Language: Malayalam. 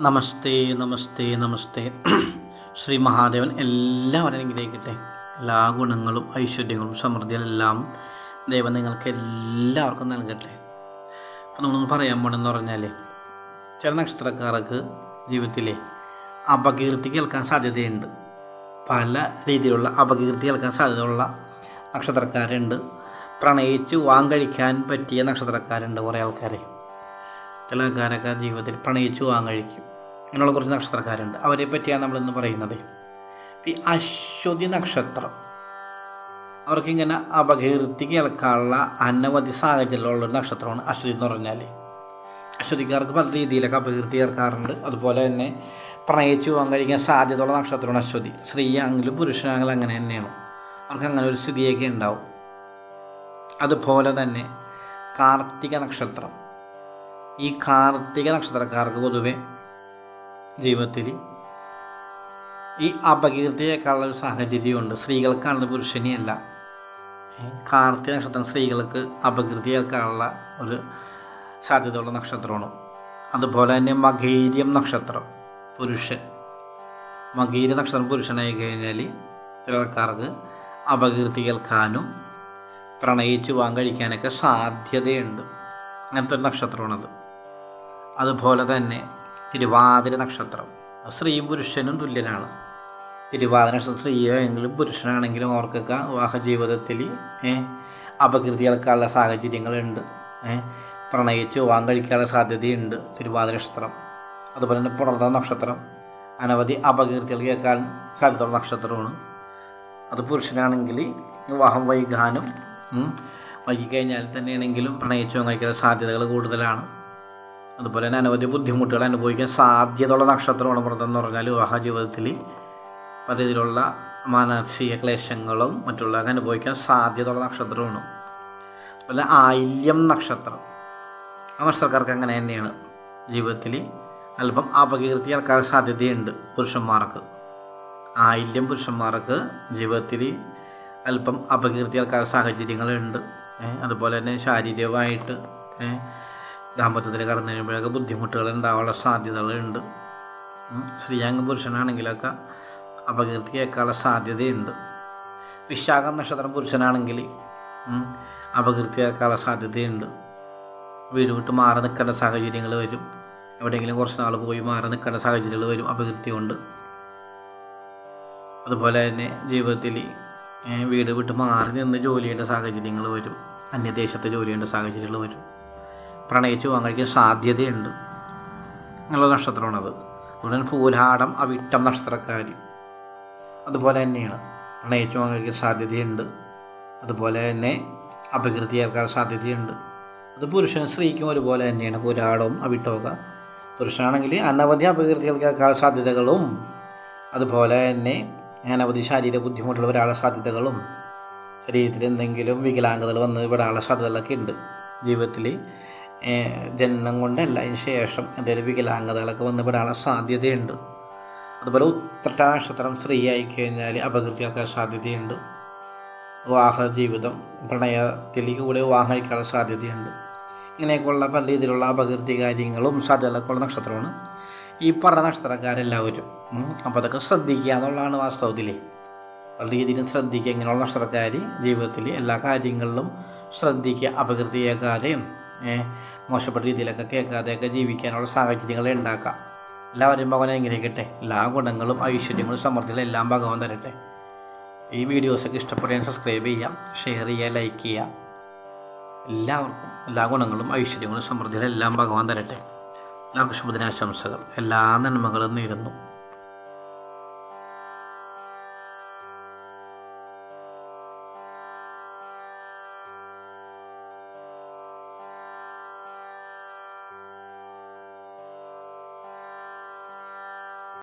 നമസ്തേ നമസ്തേ നമസ്തേ. ശ്രീ മഹാദേവൻ എല്ലാവരും അനുഗ്രഹിക്കട്ടെ. എല്ലാ ഗുണങ്ങളും ഐശ്വര്യങ്ങളും സമൃദ്ധികളെല്ലാം ദൈവം നിങ്ങൾക്ക് എല്ലാവർക്കും നൽകട്ടെ. അപ്പം നമ്മളൊന്ന് പറയാൻ പോണെന്ന് പറഞ്ഞാൽ ചില നക്ഷത്രക്കാർക്ക് ജീവിതത്തിലെ അപകീർത്തി കേൾക്കാൻ സാധ്യതയുണ്ട്. പല രീതിയിലുള്ള അപകീർത്തി കേൾക്കാൻ സാധ്യതയുള്ള നക്ഷത്രക്കാരുണ്ട്. പ്രണയിച്ച് വാങ്ങഴിക്കാൻ പറ്റിയ നക്ഷത്രക്കാരുണ്ട് കുറേ ആൾക്കാരെ. ആൾക്കാരൊക്കെ ജീവിതത്തിൽ പ്രണയിച്ചു വാങ്ങഴിക്കും അങ്ങനെയുള്ള കുറച്ച് നക്ഷത്രക്കാരുണ്ട്. അവരെ പറ്റിയാണ് നമ്മളിന്ന് പറയുന്നത്. ഈ അശ്വതി നക്ഷത്രം. അവർക്കിങ്ങനെ അപകീർത്തി കേൾക്കാനുള്ള അനവധി സാഹചര്യമുള്ള ഒരു നക്ഷത്രമാണ് അശ്വതി എന്ന് പറഞ്ഞാൽ അശ്വതിക്കാർക്ക് പല രീതിയിലൊക്കെ അപകീർത്തി കേൾക്കാറുണ്ട് അതുപോലെ തന്നെ പ്രണയിച്ചു പോകാൻ കഴിക്കാൻ സാധ്യതയുള്ള നക്ഷത്രമാണ് അശ്വതി. സ്ത്രീയാണെങ്കിലും പുരുഷനാണെങ്കിലും അങ്ങനെ തന്നെയാണ്. അവർക്ക് അങ്ങനെ ഒരു സ്ഥിതിയൊക്കെ ഉണ്ടാവും. അതുപോലെ തന്നെ കാർത്തിക നക്ഷത്രം. ഈ കാർത്തിക നക്ഷത്രക്കാർക്ക് പൊതുവെ ജീവിതത്തിൽ ഈ അപകീർത്തിയേക്കാളുള്ള ഒരു സാഹചര്യമുണ്ട്. സ്ത്രീകൾക്കാണ് പുരുഷനെയല്ല. കാർത്തിക നക്ഷത്രം സ്ത്രീകൾക്ക് അപകീർത്തിയേക്കാളുള്ള ഒരു സാധ്യതയുള്ള നക്ഷത്രമാണ്. അതുപോലെ തന്നെ മകീര്യം നക്ഷത്രം പുരുഷൻ. മകീര നക്ഷത്രം പുരുഷനായി കഴിഞ്ഞാൽ ചിലർക്കാർക്ക് അപകീർത്തി കേൾക്കാനും പ്രണയിച്ച് പോകാൻ കഴിക്കാനൊക്കെ സാധ്യതയുണ്ട്. അങ്ങനത്തെ ഒരു നക്ഷത്രമാണത്. അതുപോലെ തന്നെ തിരുവാതിര നക്ഷത്രം. സ്ത്രീയും പുരുഷനും തുല്യനാണ്. തിരുവാതിര നക്ഷത്രം സ്ത്രീയാണെങ്കിലും പുരുഷനാണെങ്കിലും അവർക്കൊക്കെ വിവാഹ ജീവിതത്തിൽ അപകീർത്തി കേൾക്കാനുള്ള സാഹചര്യങ്ങളുണ്ട് പ്രണയിച്ച് വിവാഹം കഴിക്കാനുള്ള സാധ്യതയുണ്ട് തിരുവാതിര നക്ഷത്രം. അതുപോലെ തന്നെ പുണർന്ന നക്ഷത്രം. അനവധി അപകീർത്തികൾ കേൾക്കാൻ സാധ്യതയുള്ള നക്ഷത്രമാണ്. അത് പുരുഷനാണെങ്കിൽ വിവാഹം വൈകാനും വൈകിക്കഴിഞ്ഞാൽ തന്നെയാണെങ്കിലും പ്രണയിച്ചു കഴിക്കാനുള്ള സാധ്യതകൾ കൂടുതലാണ്. അതുപോലെ തന്നെ അനവധി ബുദ്ധിമുട്ടുകൾ അനുഭവിക്കാൻ സാധ്യതയുള്ള നക്ഷത്രമാണ് വ്രതം എന്ന് പറഞ്ഞാൽ വിവാഹ ജീവിതത്തിൽ പല രീതിയിലുള്ള മാനസിക ക്ലേശങ്ങളും മറ്റുള്ളവർക്ക് അനുഭവിക്കാൻ സാധ്യതയുള്ള നക്ഷത്രമാണ്. അതുപോലെ ആയില്യം നക്ഷത്രം. ആ നക്ഷത്രക്കാർക്ക് അങ്ങനെ തന്നെയാണ്. ജീവിതത്തിൽ അല്പം അപകീർത്തി ആൾക്കാർ സാധ്യതയുണ്ട് പുരുഷന്മാർക്ക്. ആയില്യം പുരുഷന്മാർക്ക് ജീവിതത്തിൽ അല്പം അപകീർത്തി ആൾക്കാർ സാഹചര്യങ്ങളുണ്ട്. അതുപോലെ തന്നെ ശാരീരികമായിട്ട് ദാമ്പത്യത്തിൽ കടന്നു കഴിയുമ്പോഴൊക്കെ ബുദ്ധിമുട്ടുകൾ ഉണ്ടാവാനുള്ള സാധ്യതകളുണ്ട്. സ്ത്രീയാംഗ പുരുഷനാണെങ്കിലൊക്കെ അപകീർത്തി കേൾക്കാനുള്ള സാധ്യതയുണ്ട്. വിശാഖ നക്ഷത്രം പുരുഷനാണെങ്കിൽ അപകീർത്തി കേൾക്കാനുള്ള സാധ്യതയുണ്ട്. വീട് വിട്ട് മാറി നിൽക്കേണ്ട സാഹചര്യങ്ങൾ വരും. എവിടെയെങ്കിലും കുറച്ച് നാൾ പോയി മാറി നിൽക്കേണ്ട സാഹചര്യങ്ങൾ വരും അപകീർത്തി കൊണ്ട്. അതുപോലെ തന്നെ ജീവിതത്തിൽ വീട് വിട്ട് മാറി നിന്ന് ജോലി ചെയ്യേണ്ട സാഹചര്യങ്ങൾ വരും. അന്യദേശത്ത് ജോലി ചെയ്യേണ്ട സാഹചര്യങ്ങൾ വരും. പ്രണയിച്ച് പോകാൻ കഴിക്കാൻ സാധ്യതയുണ്ട്. അങ്ങനെയുള്ള നക്ഷത്രമാണത്. ഉടൻ പൂലാടം അവിട്ടം നക്ഷത്രക്കാർ അതുപോലെ തന്നെയാണ്. പ്രണയിച്ച് പോകാൻ കഴിക്കാൻ സാധ്യതയുണ്ട്. അതുപോലെ തന്നെ അപകൃതി ഏർക്കാൻ സാധ്യതയുണ്ട്. അത് പുരുഷനും സ്ത്രീക്കും ഒരുപോലെ തന്നെയാണ്. പുരാടവും അവിട്ടമൊക്കെ പുരുഷനാണെങ്കിൽ അനവധി അപകീർത്തികൾക്കാൾ സാധ്യതകളും. അതുപോലെ തന്നെ അനവധി ശാരീരിക ബുദ്ധിമുട്ടുള്ള ഒരാളെ സാധ്യതകളും. ശരീരത്തിൽ എന്തെങ്കിലും വികലാംഗതകൾ വന്ന് ഇവിടെ ആളെ സാധ്യതകളൊക്കെ ഉണ്ട്. ജീവിതത്തിൽ ജനനം കൊണ്ടല്ല. അതിന് ശേഷം എന്തെങ്കിലും വികലാംഗതകളൊക്കെ വന്നപ്പോഴാണ് സാധ്യതയുണ്ട്. അതുപോലെ ഉത്രട്ടാക്ഷത്രം സ്ത്രീ ആയി കഴിഞ്ഞാൽ അപകീർത്തിയാക്കാൻ സാധ്യതയുണ്ട്. വിവാഹ ജീവിതം പ്രണയത്തിൽ കൂടെ വിവാഹം കഴിക്കാനുള്ള സാധ്യതയുണ്ട്. ഇങ്ങനെയൊക്കെയുള്ള പല രീതിയിലുള്ള അപകീർത്തി കാര്യങ്ങളും സാധ്യതകളൊക്കെ ഉള്ള നക്ഷത്രമാണ്. ഈ പറഞ്ഞ നക്ഷത്രക്കാരെല്ലാവരും അപ്പോൾ അതൊക്കെ ശ്രദ്ധിക്കുക എന്നുള്ളതാണ് വാസ്തവത്തിൽ പല രീതിയിലും ശ്രദ്ധിക്കുക ഇങ്ങനെയുള്ള നക്ഷത്രക്കാർ ജീവിതത്തിൽ എല്ലാ കാര്യങ്ങളിലും ശ്രദ്ധിക്കുക അപകീർത്തി കേൾക്കാതെയും മോശപ്പെട്ട രീതിയിലൊക്കെ കേൾക്കാതെയൊക്കെ ജീവിക്കാനുള്ള സാഹചര്യങ്ങൾ ഉണ്ടാക്കാം. എല്ലാവരും ഭഗവാൻ അനുഗ്രഹിക്കട്ടെ. എല്ലാ ഗുണങ്ങളും ഐശ്വര്യങ്ങളും സമൃദ്ധികളും എല്ലാം ഭഗവാൻ തരട്ടെ. ഈ വീഡിയോസൊക്കെ ഇഷ്ടപ്പെടാൻ സബ്സ്ക്രൈബ് ചെയ്യാം ഷെയർ ചെയ്യുക ലൈക്ക് ചെയ്യാം. എല്ലാവർക്കും എല്ലാ ഗുണങ്ങളും ഐശ്വര്യങ്ങളും സമൃദ്ധികളും എല്ലാം ഭഗവാൻ തരട്ടെ. എല്ലാവർക്കും ശുഭദിനാശംസകൾ. എല്ലാ നന്മകളും നേരുന്നു.